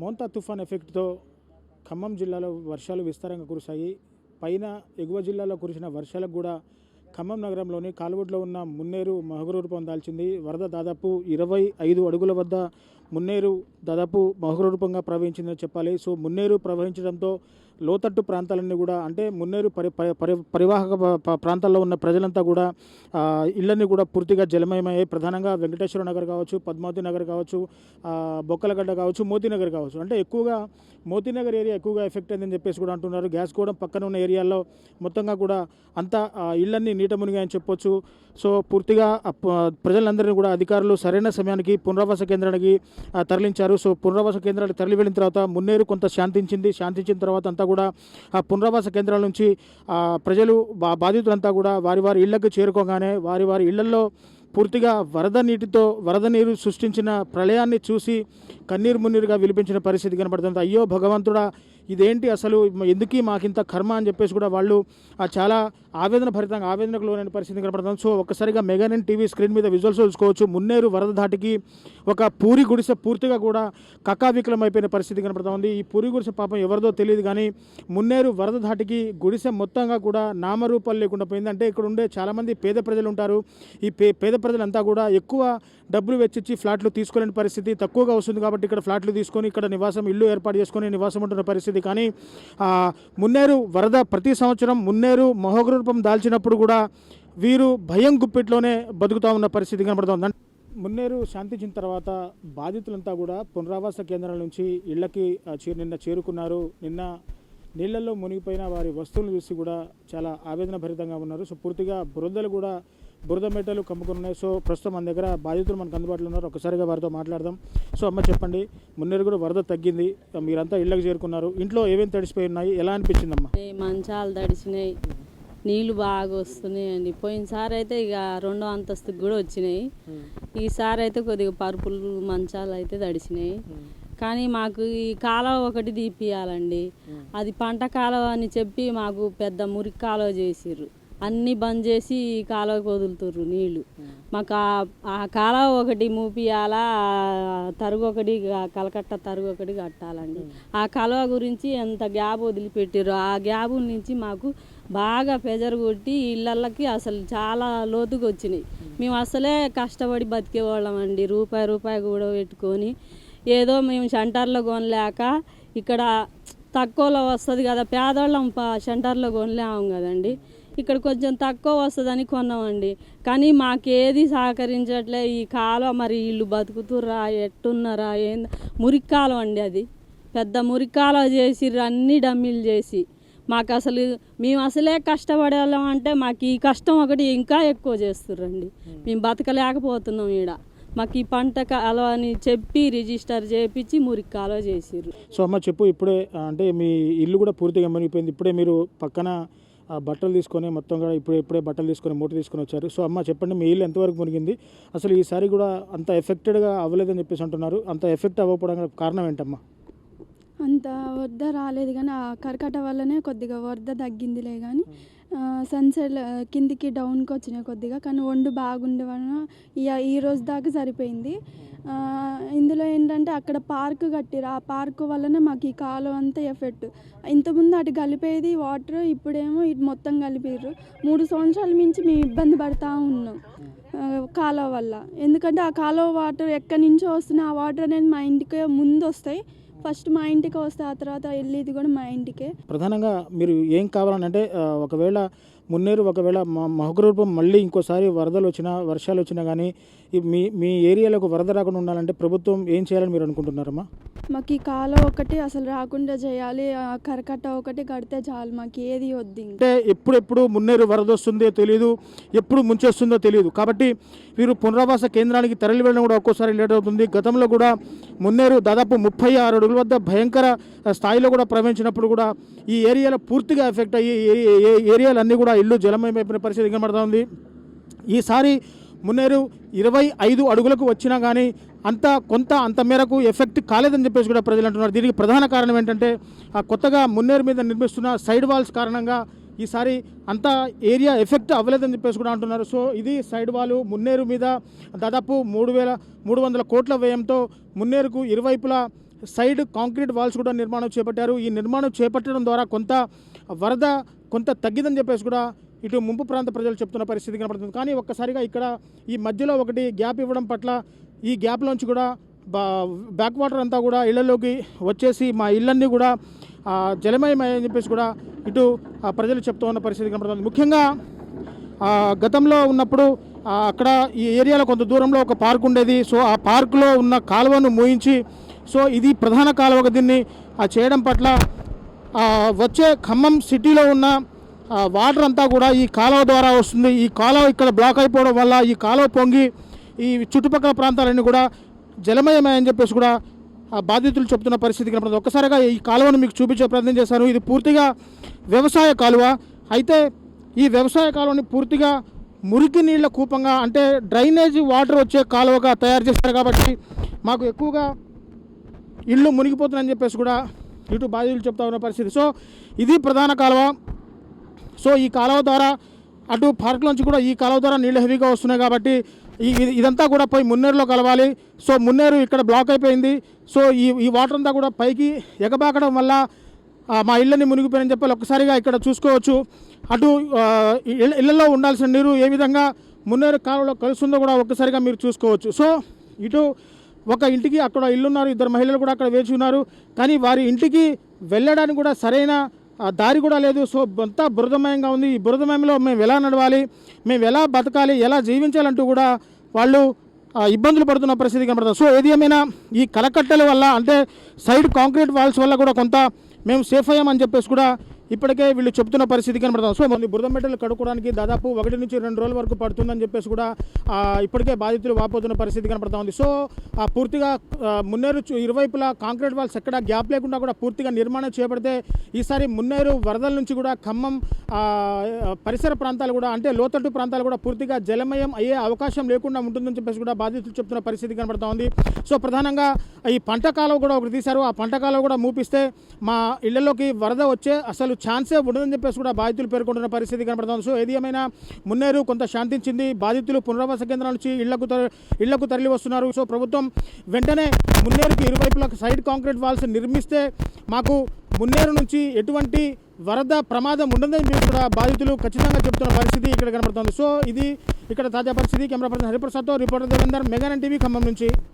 మోంతా తుఫాన్ ఎఫెక్ట్తో ఖమ్మం జిల్లాలో వర్షాలు విస్తారంగా కురిశాయి. పైన ఎగువ జిల్లాలో కురిసిన వర్షాలకు కూడా ఖమ్మం నగరంలోని కాలువడ్లో ఉన్న మున్నేరు మహగురు రూపం దాల్చింది. వరద దాదాపు ఇరవై ఐదు అడుగుల వద్ద మున్నేరు దాదాపు మహగురు రూపంగా ప్రవహించిందని చెప్పాలి. సో మున్నేరు ప్రవహించడంతో లోతట్టు ప్రాంతాలన్నీ కూడా అంటే మున్నేరు పరి పరి- పరివాహక ప్రాంతాల్లో ఉన్న ప్రజలంతా కూడా ఇళ్ళన్నీ కూడా పూర్తిగా జలమయమయ్యాయి. ప్రధానంగా వెంకటేశ్వర నగర్ కావచ్చు పద్మావతి నగర్ కావచ్చు బొక్కలగడ్డ కావచ్చు మోతీనగర్ కావచ్చు. అంటే ఎక్కువగా మోతీనగర్ ఏరియా ఎక్కువగా ఎఫెక్ట్ అయిందని చెప్పేసి కూడా అంటున్నారు. గ్యాస్ కూడా పక్కన ఉన్న ఏరియాల్లో మొత్తంగా కూడా అంతా ఇళ్ళన్నీ నీట మునిగాయని చెప్పొచ్చు. సో పూర్తిగా ప్రజలందరినీ కూడా అధికారులు సరైన సమయానికి పునరావాస కేంద్రానికి తరలించారు. సో పునరావాస కేంద్రాలకు తరలి వెళ్ళిన తర్వాత మున్నేరు కొంత శాంతించింది. శాంతించిన తర్వాత అంతా కూడా ఆ పునరావాస కేంద్రాల నుంచి ప్రజలు బా బాధితులంతా కూడా వారి వారి ఇళ్ళకు చేరుకోగానే వారి వారి ఇళ్ళలో పూర్తిగా వరద నీటితో వరద నీరు సృష్టించిన ప్రళయాన్ని చూసి కన్నీరు మున్నీరుగా విలిపించిన పరిస్థితి కనబడుతుంది అయ్యో భగవంతుడా ఇదేంటి అసలు? ఎందుకు మాకింత కర్మ అని చెప్పేసి కూడా వాళ్ళు చాలా ఆవేదన భరితంగా ఆవేదనకు లోనైన పరిస్థితి కనబడుతుంది సో ఒక్కసారిగా మెగానెన్ టీవీ స్క్రీన్ మీద విజువల్స్ చూసుకోవచ్చు. మున్నేరు వరద ధాటికి ఒక పూరి గుడిసె పూర్తిగా కూడా కకావికలం అయిపోయిన పరిస్థితి కనబడుతుంది ఈ పూరి గుడిసె పాపం ఎవరిదో తెలియదు కానీ మున్నేరు వరద ధాటికి గుడిసె మొత్తంగా కూడా నామరూపాలు లేకుండా పోయింది. అంటే ఇక్కడ ఉండే చాలామంది పేద ప్రజలు ఉంటారు. ఈ పే పేద ప్రజలంతా కూడా ఎక్కువ డబ్బులు వెచ్చిచ్చి ఫ్లాట్లు తీసుకోలేని పరిస్థితి తక్కువగా వస్తుంది కాబట్టి ఇక్కడ ఫ్లాట్లు తీసుకొని ఇక్కడ నివాసం ఇల్లు ఏర్పాటు చేసుకొని నివాసం ఉంటున్న పరిస్థితి కానీ మున్నేరు వరద ప్రతి సంవత్సరం మున్నేరు మహోగ్రూపం దాల్చినప్పుడు కూడా వీరు భయం గుప్పిట్లోనే బతుకుతా ఉన్న పరిస్థితి కనబడుతోంది. మున్నేరు శాంతించిన తర్వాత బాధితులంతా కూడా పునరావాస కేంద్రాల నుంచి ఇళ్ళకి నిన్న చేరుకున్నారు. నిన్న నీళ్ళలో మునిగిపోయిన వారి వస్తువులు చూసి కూడా చాలా ఆవేదన భరితంగా ఉన్నారు. సో పూర్తిగా బురదలు కూడా బురద మెట్టలు కమ్ముకుని ఉన్నాయి సో ప్రస్తుతం మన దగ్గర బాధితులు మనకు అందుబాటులో ఉన్నారు. ఒకసారిగా వారితో మాట్లాడదాం. సో అమ్మ చెప్పండి మున్నేరు కూడా వరద తగ్గింది. మీరంతా ఇళ్ళకి చేరుకున్నారు. ఇంట్లో ఏమేమి తడిసిపోయి ఉన్నాయి? ఎలా అనిపించిందమ్మా? మంచాలు తడిచినాయి నీళ్ళు బాగా వస్తున్నాయండి. పోయినసారి అయితే ఇక రెండో అంతస్తుకి కూడా వచ్చినాయి. ఈసారి అయితే కొద్దిగా పరుపులు మంచాలు అయితే తడిచినాయి కానీ మాకు ఈ కాలువ ఒకటి తీపియాలండి. అది పంట కాలువ అని చెప్పి మాకు పెద్ద మురికి కాలువ చేసిర్రు. అన్నీ బంద్ చేసి కాలువకి వదులుతుర్రు నీళ్ళు. మాకు ఆ- కాలువ ఒకటి మూపియాలా తరుగు ఒకటి కలకట్ట తరుగు ఒకటి కట్టాలండి. ఆ కాలువ గురించి ఎంత గ్యాప్ వదిలిపెట్టారు ఆ గ్యాప్ నుంచి మాకు బాగా ప్రెజర్ కొట్టి ఇళ్ళకి అసలు చాలా లోతుగా వచ్చినాయి. మేము అసలే కష్టపడి బతికేవాళ్ళం అండి. రూపాయి రూపాయి కూడా పెట్టుకొని ఏదో మేము సెంటర్లో కొనలేక ఇక్కడ తక్కువలో వస్తుంది కదా పేదవాళ్ళం సెంటర్లో కొనలేము కదండి. ఇక్కడ కొంచెం తక్కువ వస్తుందని కొన్నామండి. కానీ మాకేది సహకరించట్లే. ఈ కాలం మరి వీళ్ళు బతుకుతుర్రా ఎట్టున్నారా ఏం మురికి కాలం అండి అది. పెద్ద మురికి కాలువ చేసిర్రు అన్ని డమ్మీలు చేసి మాకు అసలు మేము అసలే కష్టపడేవాళ్ళం అంటే మాకు ఈ కష్టం ఒకటి ఇంకా ఎక్కువ చేస్తుర్రండి. మేము. బతకలేకపోతున్నాం ఈడ. మాకు ఈ పంట కాలువ అని చెప్పి రిజిస్టర్ చేపించి మురికి కాలువ చేసిర్రు. సో అమ్మ చెప్పు ఇప్పుడే అంటే మీ ఇల్లు కూడా పూర్తిగా మునిగిపోయింది. ఇప్పుడే మీరు పక్కన బట్టలు తీసుకొని మొత్తం కూడా ఇప్పుడే ఇప్పుడే బట్టలు తీసుకొని మూట తీసుకొని వచ్చారు. సో అమ్మ చెప్పండి మీ ఇల్లు ఎంతవరకు మునిగింది? అసలు ఈసారి కూడా అంత ఎఫెక్టెడ్గా అవ్వలేదని చెప్పేసి అంటున్నారు. అంత ఎఫెక్ట్ అవ్వకపోవడానికి కారణం ఏంటమ్మా? అంత వరద రాలేదు కానీ ఆ కరకట వల్లనే కొద్దిగా వరద తగ్గిందిలే కానీ సన్సెట్ కిందికి డౌన్కి వచ్చినాయి కొద్దిగా కానీ వండు బాగుండే వలన ఈ రోజు దాకా సరిపోయింది. ఇందులో ఏంటంటే అక్కడ పార్క్ కట్టిరు ఆ పార్క్ వల్లనే మాకు ఈ కాలువ అంతా ఎఫెక్ట్ ఇంతకుముందు అటు కలిపేది వాటర్ ఇప్పుడేమో ఇటు మొత్తం కలిపిర్రు. మూడు సంవత్సరాల మించి మేము ఇబ్బంది పడతా ఉన్నాం కాలువ వల్ల. ఎందుకంటే ఆ కాలువ వాటర్ ఎక్కడి నుంచో వస్తున్నాయి ఆ వాటర్ అనేది మా ఇంటికి ముందు వస్తాయి ఫస్ట్ మా ఇంటికి వస్తే ఆ తర్వాత వెళ్ళేది కూడా మా ఇంటికే. ప్రధానంగా మీరు ఏం కావాలని అంటే ఒకవేళ మున్నేరు ఒకవేళ మహగ్రూపం మళ్ళీ ఇంకోసారి వరదలు వచ్చినా వర్షాలు వచ్చినా కానీ మీ మీ ఏరియాలోకి వరద రాకుండా ఉండాలంటే ప్రభుత్వం ఏం చేయాలని మీరు అనుకుంటున్నారమ్మా? మాకు ఈ కాలువ ఒకటి అసలు రాకుండా చేయాలి. ఆ కరకట్ట ఒకటి కడితే చాలు మాకు ఏది వద్దు అంటే ఎప్పుడెప్పుడు మున్నేరు వరద వస్తుందో తెలియదు ఎప్పుడు ముంచేస్తుందో తెలియదు కాబట్టి వీరు పునరావాస కేంద్రానికి తరలి వెళ్ళడం కూడా ఒక్కోసారి లేట్ అవుతుంది. గతంలో కూడా మున్నేరు దాదాపు ముప్పై ఆరు అడుగుల వద్ద భయంకర స్థాయిలో కూడా ప్రవహించినప్పుడు కూడా ఈ ఏరియాలో పూర్తిగా ఎఫెక్ట్ అయ్యి ఏ- ఏరియాలన్నీ కూడా ఇల్లు జలమయమైపోయిన పరిస్థితి కనబడతా ఉంది. ఈసారి మున్నేరు ఇరవై ఐదు అడుగులకు వచ్చినా కానీ అంత కొంత అంత మేరకు ఎఫెక్ట్ కాలేదని చెప్పేసి కూడా ప్రజలు అంటున్నారు. దీనికి ప్రధాన కారణం ఏంటంటే ఆ కొత్తగా మున్నేరు మీద నిర్మిస్తున్న సైడ్ వాల్స్ కారణంగా ఈసారి అంత ఏరియా ఎఫెక్ట్ అవ్వలేదని చెప్పేసి కూడా అంటున్నారు. సో ఇది సైడ్ వాల్ మున్నేరు మీద దాదాపు మూడు వేల మూడు వందల కోట్ల వ్యయంతో మున్నేరుకు ఇరువైపులా సైడ్ కాంక్రీట్ వాల్స్ కూడా నిర్మాణం చేపట్టారు. ఈ నిర్మాణం చేపట్టడం ద్వారా కొంత వరద కొంత తగ్గిందని చెప్పేసి కూడా ఇటు ముంపు ప్రాంత ప్రజలు చెప్తున్న పరిస్థితి కనపడుతుంది. కానీ ఒక్కసారిగా ఇక్కడ ఈ మధ్యలో ఒకటి గ్యాప్ ఇవ్వడం పట్ల ఈ గ్యాప్లోంచి కూడా బా బ్యాక్ వాటర్ అంతా కూడా ఇళ్ళలోకి వచ్చేసి మా ఇళ్ళన్నీ కూడా ఆ, జలమయమని చెప్పేసి కూడా ఇటు ఆ, ప్రజలు చెప్తూ ఉన్న పరిస్థితి కనపడుతుంది. ముఖ్యంగా గతంలో ఉన్నప్పుడు అక్కడ ఈ ఏరియాలో కొంత దూరంలో ఒక పార్క్ ఉండేది. సో ఆ పార్కులో ఉన్న కాలువను మూయించి సో ఇది ప్రధాన కాలువగా దీన్ని ఆ, చేయడం పట్ల వచ్చే ఖమ్మం సిటీలో ఉన్న వాటర్ అంతా కూడా ఈ కాలువ ద్వారా వస్తుంది. ఈ కాలువ ఇక్కడ బ్లాక్ అయిపోవడం వల్ల ఈ కాలువ పొంగి ఈ చుట్టుపక్కల ప్రాంతాలన్నీ కూడా జలమయమని చెప్పేసి కూడా ఆ బాధితులు చెప్తున్న పరిస్థితి కనపడుతుంది. ఒక్కసారిగా ఈ కాలువను మీకు చూపించే ప్రయత్నం చేశాను. ఇది పూర్తిగా వ్యవసాయ కాలువ. అయితే ఈ వ్యవసాయ కాలువని పూర్తిగా మురికి నీళ్ళ కూపంగా అంటే డ్రైనేజీ వాటర్ వచ్చే కాలువగా తయారు చేశారు కాబట్టి మాకు ఎక్కువగా ఇల్లు మునిగిపోతుందని చెప్పేసి కూడా ఇటు బాధితులు చెప్తా ఉన్న పరిస్థితి. సో ఇది ప్రధాన కాలువ. సో ఈ కాలువ ద్వారా అటు పార్క్ నుంచి కూడా ఈ కాలువ ద్వారా నీళ్ళు హెవీగా వస్తున్నాయి కాబట్టి ఇదంతా కూడా పోయి మున్నేరులో కలవాలి. సో మున్నేరు ఇక్కడ బ్లాక్ అయిపోయింది. సో ఈ ఈ వాటర్ అంతా కూడా పైకి ఎగబాకడం వల్ల మా ఇళ్ళని మునిగిపోయినని చెప్పాలి ఒక్కసారిగా ఇక్కడ చూసుకోవచ్చు. అటు ఇళ్ళ ఇళ్ళలో ఉండాల్సిన నీరు ఏ విధంగా మున్నేరు కాలువలో కలుస్తుందో కూడా ఒక్కసారిగా మీరు చూసుకోవచ్చు. సో ఇటు ఒక ఇంటికి అక్కడ ఇల్లున్నారు ఇద్దరు మహిళలు కూడా అక్కడ వేచి ఉన్నారు. కానీ వారి ఇంటికి వెళ్ళడానికి కూడా సరైన దారి కూడా లేదు. సో అంతా బురదమయంగా ఉంది. ఈ బురదమయంలో మేము ఎలా నడవాలి మేము ఎలా బతకాలి ఎలా జీవించాలంటూ కూడా వాళ్ళు ఇబ్బందులు పడుతున్న పరిస్థితి కనబడుతుంది సో ఏది ఏమైనా ఈ కలకట్టల వల్ల అంటే సైడ్ కాంక్రీట్ వాల్స్ వల్ల కూడా కొంత మేము సేఫ్ అయ్యామని చెప్పేసి కూడా ఇప్పటికే వీళ్ళు చెప్తున్న పరిస్థితి కనబడుతుంది సో మన బురద మెటలు కడుక్కోవడానికి దాదాపు ఒకటి నుంచి రెండు రోజుల వరకు పడుతుందని చెప్పేసి కూడా ఇప్పటికే బాధితులు వాపోతున్న పరిస్థితి కనబడుతూ ఉంది. సో ఆ, పూర్తిగా మున్నేరు ఇరువైపులా కాంక్రీట్ వాల్స్ ఎక్కడ గ్యాప్ లేకుండా కూడా పూర్తిగా నిర్మాణం చేపడితే ఈసారి మున్నేరు వరదల నుంచి కూడా ఖమ్మం పరిసర ప్రాంతాలు కూడా అంటే లోతట్టు ప్రాంతాలు కూడా పూర్తిగా జలమయం అయ్యే అవకాశం లేకుండా ఉంటుందని చెప్పేసి కూడా బాధితులు చెప్తున్న పరిస్థితి కనబడుతూ ఉంది. సో ప్రధానంగా ఈ పంట కాలువ కూడా ఒకటి తీశారు. ఆ పంట కాలువ కూడా మూపిస్తే మా ఇళ్ళలోకి వరద వచ్చే అసలు ఛాన్సే ఉండదని చెప్పేసి కూడా బాధితులు పేర్కొంటున్న పరిస్థితి కనబడుతుంది. సో ఏది ఏమైనా మున్నేరు కొంత శాంతించింది. బాధితులు పునరావాస కేంద్రాల నుంచి ఇళ్ళకు తర- ఇళ్ళకు తరలి వస్తున్నారు. సో ప్రభుత్వం వెంటనే మున్నేరుకి ఇరువైపులా సైడ్ కాంక్రీట్ వాల్స్ నిర్మిస్తే మాకు మున్నేరు నుంచి ఎటువంటి వరద ప్రమాదం ఉండదని మీరు కూడా బాధితులు ఖచ్చితంగా చెప్తున్న పరిస్థితి ఇక్కడ కనబడుతుంది. సో ఇది ఇక్కడ తాజా పరిస్థితి. కెమెరా పర్సన్ హరిప్రసాద్తో రిపోర్టర్ దేవేందర్ మెగాన్ టీవీ ఖమ్మం నుంచి.